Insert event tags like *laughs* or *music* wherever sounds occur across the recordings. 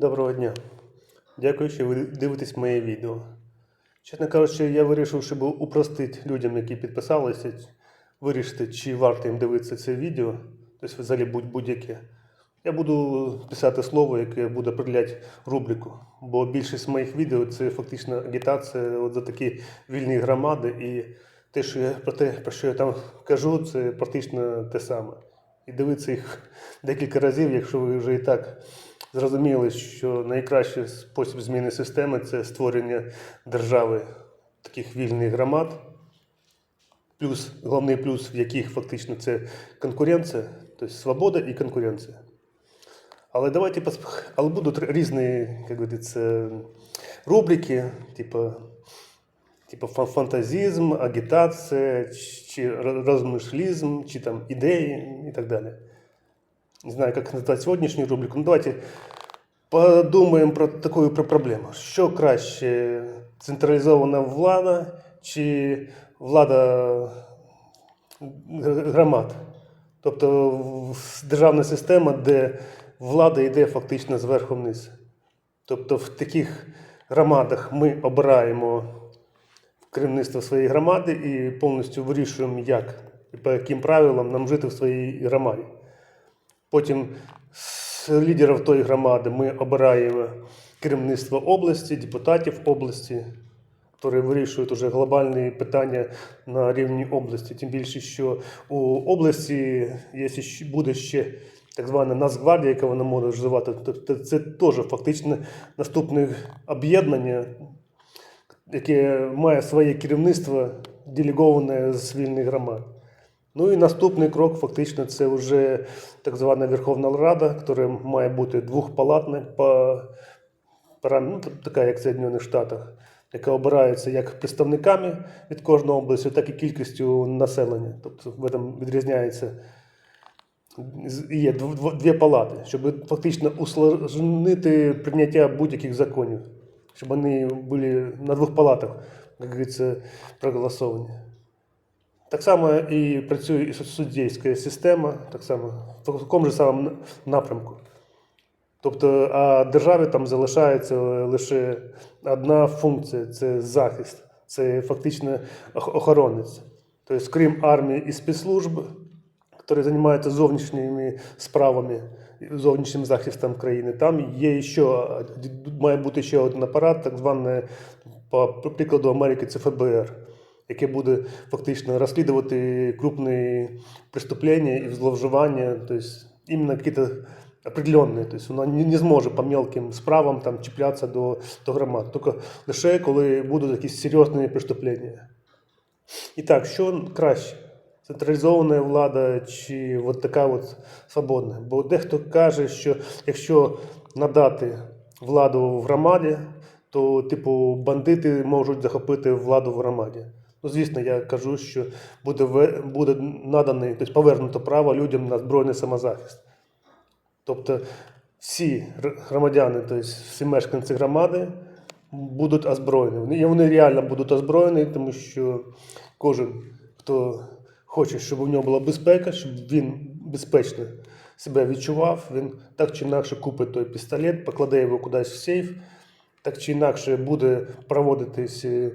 Доброго дня. Дякую, що ви дивитесь моє відео. Чесно кажучи, я вирішив, щоб упростити людям, які підписалися, вирішити, чи варто їм дивитися це відео, тобто взагалі будь- будь-яке. Я буду писати слово, яке буде определяти рубрику. Бо більшість моїх відео це фактично агітація от за такі вільні громади. І те, що я про те, про що я там кажу, це практично те саме. І дивитися їх декілька разів, якщо ви вже і так зрозуміли, що найкращий спосіб зміни системи це створення держави таких вільних громад. Плюс, головний плюс, в яких фактично це конкуренція, тобто свобода і конкуренція. Але давайте але будуть різні, як говориться, рубрики, типу, типу фан- фантазізм, агітація, чи розмишлізм, чи там ідеї і так далі. Не знаю, як назвати сьогоднішню рубрику. Ну, давайте подумаємо про таку про проблему. Що краще, централізована влада чи влада громад? Тобто державна система, де влада йде фактично зверху вниз. Тобто в таких громадах ми обираємо керівництво своєї громади і повністю вирішуємо, як і по яким правилам нам жити в своїй громаді. Потім з лідерів тої громади ми обираємо керівництво області, депутатів області, які вирішують уже глобальні питання на рівні області. Тим більше, що у області є буде ще так звана Нацгвардія, яка вона може вживати. Тобто це теж фактично наступне об'єднання, яке має своє керівництво, делеговане з вільних громад. Ну і наступний крок, фактично, це вже так звана Верховна Рада, яка має бути двохпалатна по ну, така, як в Соединених Штатах, яка обирається як представниками від кожної області, так і кількістю населення. Тобто в этом відрізняється. Є дв- дв- дві палати, щоб фактично усложнити прийняття будь-яких законів, щоб вони були на двох палатах, як говориться, проголосовані. Так само і працює і суддівська система, так само в такому ж самому напрямку. Тобто, а державі там залишається лише одна функція це захист, це фактично охоронець. Тобто, крім армії і спецслужб, які займаються зовнішніми справами, зовнішнім захистом країни, там є ще має бути ще один апарат, так званий, по прикладу Америки, це ФБР, яке буде фактично розслідувати крупні преступлення і зловживання, тобто іменно якісь определенные, то есть вона не зможе по мелким справам там чіплятися до, до громад, тільки лише коли будуть якісь серйозні преступлення. І так, що краще? Централізована влада чи от така от свободна? Бо дехто каже, що якщо надати владу в громаді, то, типу, бандити можуть захопити владу в громаді. Ну, звісно, я кажу, що буде, буде наданий, тобто повернуто право людям на збройний самозахист. Тобто всі громадяни, тобто всі мешканці громади будуть озброєні. І вони реально будуть озброєні, тому що кожен, хто хоче, щоб у нього була безпека, щоб він безпечно себе відчував, він так чи інакше купить той пістолет, покладе його кудись в сейф, так чи інакше буде проводитись е,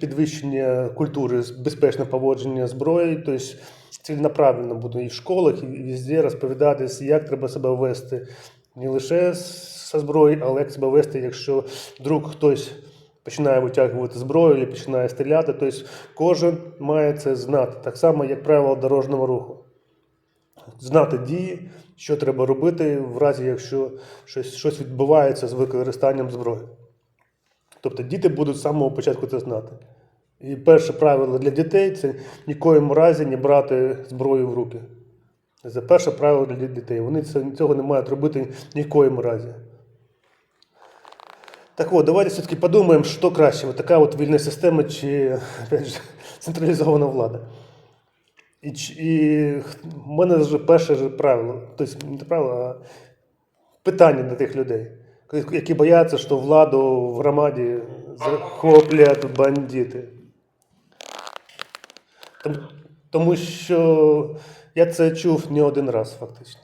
підвищення культури безпечного поводження зброї, тобто ціленаправленно буде і в школах, і везде розповідатись, як треба себе вести. Не лише зі зброї, але як себе вести, якщо вдруг хтось починає витягувати зброю або починає стріляти. Тобто кожен має це знати, так само, як правило дорожнього руху. Знати дії, що треба робити в разі, якщо щось, щось відбувається з використанням зброї. Тобто діти будуть з самого початку це знати. І перше правило для дітей це нікоїм разі не брати зброю в руки. Це перше правило для дітей. Вони цього не мають робити ні в коїм разі. Так от, давайте все-таки подумаємо, що краще, от така от вільна система чи опять же, *laughs* централізована влада. І, і в мене вже перше ж правило, тобто не правило, а питання до тих людей, які бояться, що владу в громаді захоплять бандити. Тому що я це чув не один раз, фактично.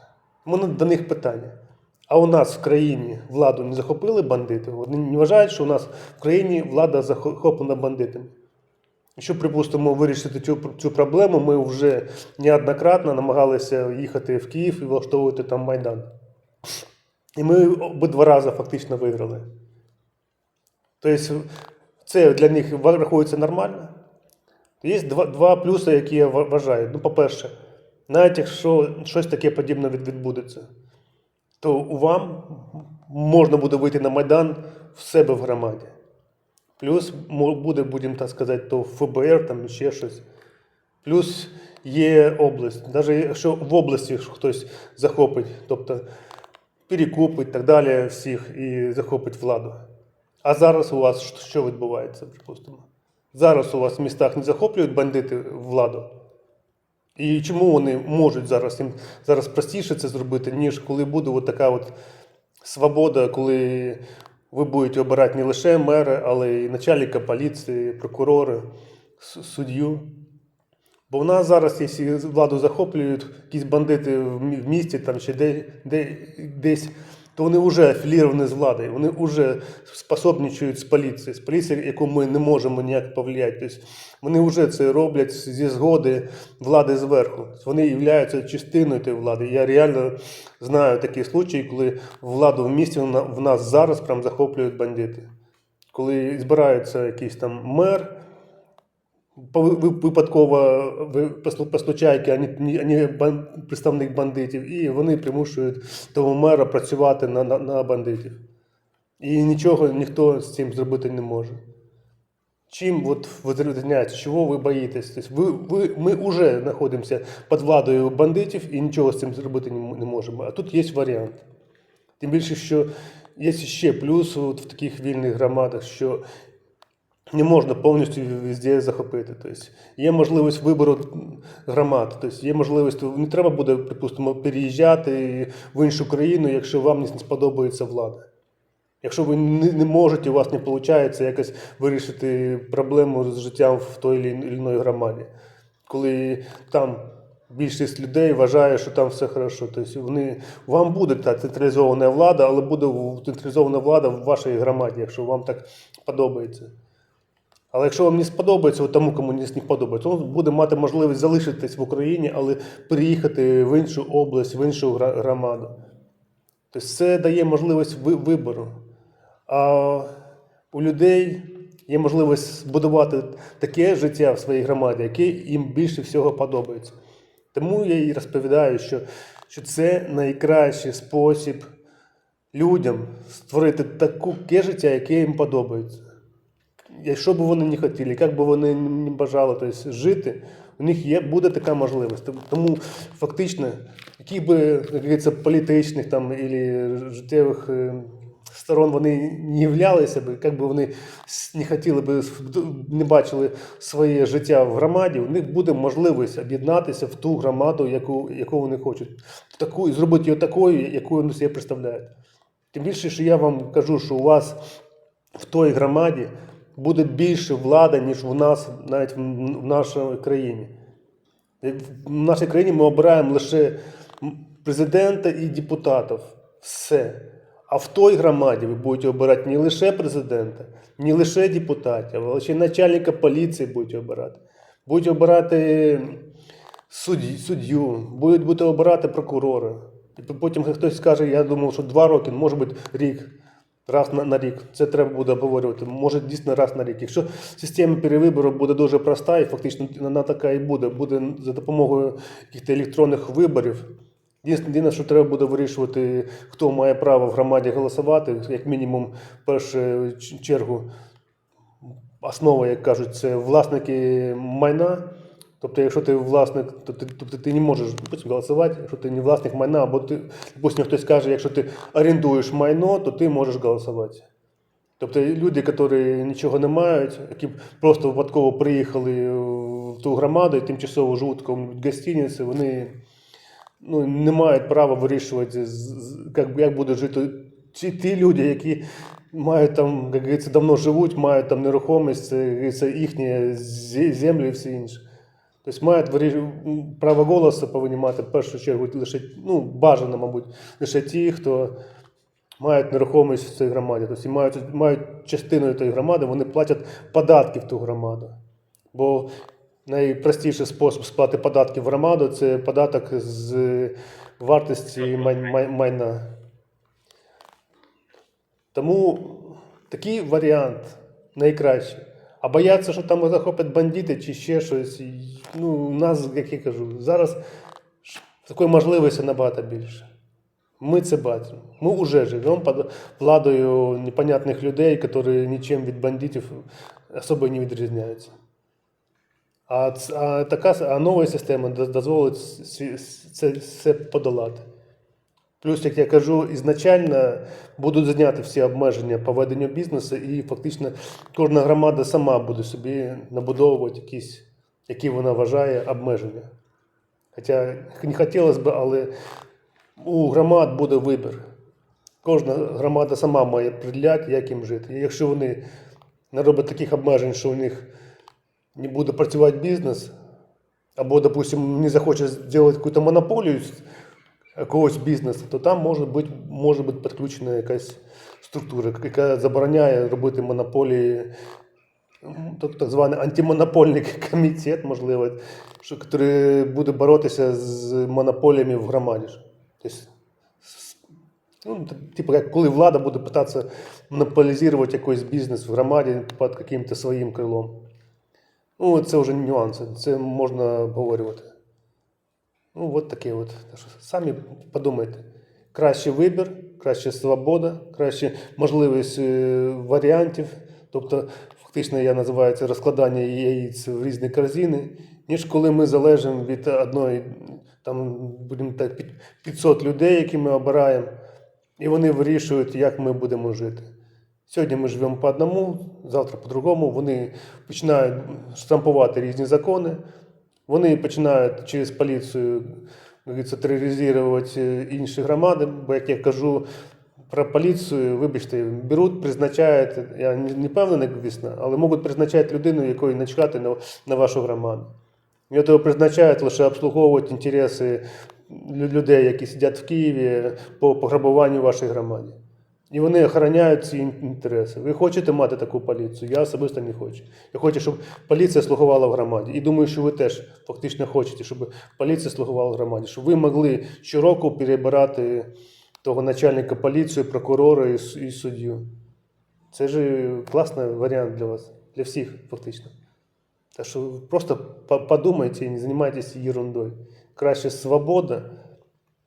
У мене до них питання. А у нас в країні владу не захопили бандити. Вони не вважають, що у нас в країні влада захоплена бандитами. Щоб, припустимо, вирішити цю, цю проблему, ми вже неоднократно намагалися їхати в Київ і влаштовувати там Майдан. І ми обидва рази фактично виграли. Тобто, це для них рахується нормально. Є два, два плюси, які я вважаю. Ну, по-перше, навіть якщо щось таке подібне відбудеться, то вам можна буде вийти на Майдан в себе в громаді. Плюс буде, будемо так сказати, то ФБР, там ще щось. Плюс є область. Навіть якщо в області хтось захопить, тобто перекупить так далі всіх і захопить владу. А зараз у вас що відбувається, припустимо? Зараз у вас в містах не захоплюють бандити владу. І чому вони можуть зараз їм зараз простіше це зробити, ніж коли буде от така от свобода, коли ви будете обирати не лише мера, але й начальника поліції, прокурора, суддю. Бо в нас зараз, якщо владу захоплюють якісь бандити в місті там, чи де, де, десь, то вони вже афіліровані з владою, вони вже способничають з поліцією, з поліцією, яку ми не можемо ніяк повлияти. Тобто вони вже це роблять зі згоди влади зверху. Вони являються частиною тієї влади. Я реально знаю такі случаї, коли владу в місті в нас зараз прям захоплюють бандити. Коли збирається якийсь там мер, випадково ви постучайки, а не, представник бандитів, і вони примушують того мера працювати на, на, на бандитів. І нічого ніхто з цим зробити не може. Чим от ви відрізняєтесь, чого ви боїтесь? Тобто ви, ви, ми вже знаходимося під владою бандитів і нічого з цим зробити не, не можемо. А тут є варіант. Тим більше, що є ще плюс от в таких вільних громадах, що не можна повністю везде захопити. Тобто є можливість вибору громад, тобто є можливість, не треба буде, припустимо, переїжджати в іншу країну, якщо вам не сподобається влада. Якщо ви не, можете, у вас не виходить якось вирішити проблему з життям в той чи іншій громаді. Коли там більшість людей вважає, що там все хорошо. Тобто вони, вам буде та централізована влада, але буде централізована влада в вашій громаді, якщо вам так подобається. Але якщо вам не сподобається, тому, кому не сподобається, він буде мати можливість залишитись в Україні, але переїхати в іншу область, в іншу громаду. Тобто це дає можливість вибору. А у людей є можливість збудувати таке життя в своїй громаді, яке їм більше всього подобається. Тому я і розповідаю, що, що це найкращий спосіб людям створити таке життя, яке їм подобається. Якщо б вони не хотіли, як би вони не бажали тобто, жити, у них є, буде така можливість. Тому- фактично, яких би як політичних там, або життєвих е, сторон вони не являлися б, як би вони не хотіли би, не бачили своє життя в громаді, у них буде можливість об'єднатися в ту громаду, яку, яку вони хочуть. Таку, і зробити її такою, яку вони себе представляють. Тим більше, що я вам кажу, що у вас в той громаді буде більше влади, ніж у нас навіть в в нашій країні. В нашій країні ми обираємо лише президента і депутатів. Все. А в той громаді ви будете обирати не лише президента, не лише депутатів, але ще начальника поліції будете обирати. Будете обирати суддю, будете обирати прокурора. І потім хтось скаже, я думав, що два роки, може бути рік, раз на, на рік. Це треба буде обговорювати. Може дійсно раз на рік. Якщо система перевибору буде дуже проста, і фактично вона така і буде, буде за допомогою електронних виборів. Єдине, що треба буде вирішувати, хто має право в громаді голосувати, як мінімум, в першу чергу, основа, як кажуть, це власники майна. Тобто, якщо ти власник, то ти, тобто ти не можеш допустим, голосувати, якщо ти не власник майна, або ти, допустим, хтось каже, якщо ти орендуєш майно, то ти можеш голосувати. Тобто люди, які нічого не мають, які просто випадково приїхали в ту громаду і тимчасово живуть в гостиниці, вони ну, не мають права вирішувати, як, як будуть жити ті, ті люди, які мають там, як говориться, давно живуть, мають там нерухомість, це, їхні землі і все інше. Тобто мають право голосу повинні мати в першу чергу лише, ну, бажано, мабуть, лише ті, хто мають нерухомість в цій громаді. Тобто мають, мають частиною тієї громади, вони платять податки в ту громаду. Бо найпростіший спосіб сплати податків в громаду це податок з вартості май- май- майна. Тому такий варіант найкращий. А бояться, що там захоплять бандити чи ще щось. Ну, у нас, як я кажу, зараз такої можливості набагато більше. Ми це бачимо. Ми вже живемо під владою непонятних людей, які нічим від бандитів особо не відрізняються. А, а, така, а нова система дозволить сві- це подолати. Плюс, як я кажу, ізначально будуть зняти всі обмеження по веденню бізнесу, і фактично кожна громада сама буде собі набудовувати якісь, які вона вважає, обмеження. Хоча не хотілося б, але у громад буде вибір. Кожна громада сама має приділяти, як їм жити. І якщо вони не роблять таких обмежень, що у них не буде працювати бізнес, або, допустим, не захоче зробити якусь монополію якогось бізнесу, то там може бути, може бути підключена якась структура, яка забороняє робити монополії, так, так званий антимонопольний *laughs* комітет, можливо, що, який буде боротися з монополіями в громаді. Тобто, ну, типу, як коли влада буде питатися монополізувати якийсь бізнес в громаді під яким-то своїм крилом. Ну, це вже нюанси, це можна обговорювати. Ну, от таке от. Самі подумайте. Краще вибір, краще свобода, краще можливість е, варіантів. Тобто, фактично, я називаю це розкладання яєць в різні корзини, ніж коли ми залежимо від одної, там, будемо так, під- 500 людей, які ми обираємо, і вони вирішують, як ми будемо жити. Сьогодні ми живемо по одному, завтра по-другому. Вони починають штампувати різні закони. Вони починають через поліцію як тероризувати е, інші громади. Бо, як я кажу про поліцію, вибачте, беруть, призначають, я не певний, звісно, але можуть призначати людину, якої начхати на, на вашу громаду. І того призначають лише обслуговувати інтереси людей, які сидять в Києві по пограбуванню вашої громаді. І вони охороняють ці інтереси. Ви хочете мати таку поліцію? Я особисто не хочу. Я хочу, щоб поліція слугувала в громаді. І думаю, що ви теж фактично хочете, щоб поліція слугувала в громаді, щоб ви могли щороку перебирати того начальника поліції, прокурора і, суддю. Це ж класний варіант для вас, для всіх, фактично. Так що просто подумайте і не займайтеся ерундою. Краще свобода,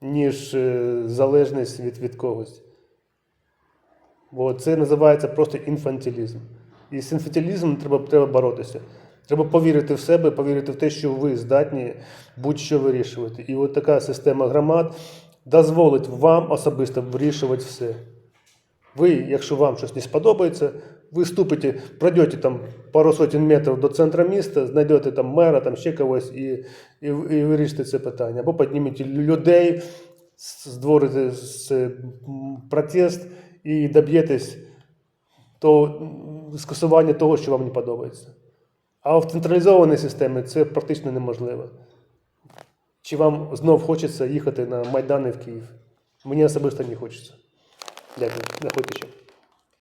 ніж е, залежність від, від когось. Бо це називається просто інфантилізм. І з інфантилізмом треба, треба боротися. Треба повірити в себе, повірити в те, що ви здатні будь-що вирішувати. І от така система громад дозволить вам особисто вирішувати все. Ви, якщо вам щось не сподобається, ви ступите, пройдете там пару сотень метрів до центру міста, знайдете там мера, там ще когось і, і, і вирішите це питання. Або піднімете людей, створите протест і доб'єтесь то скасування того, що вам не подобається. А в централізованій системі це практично неможливо. Чи вам знов хочеться їхати на Майдани в Київ? Мені особисто не хочеться. Дякую. Заходьте ще.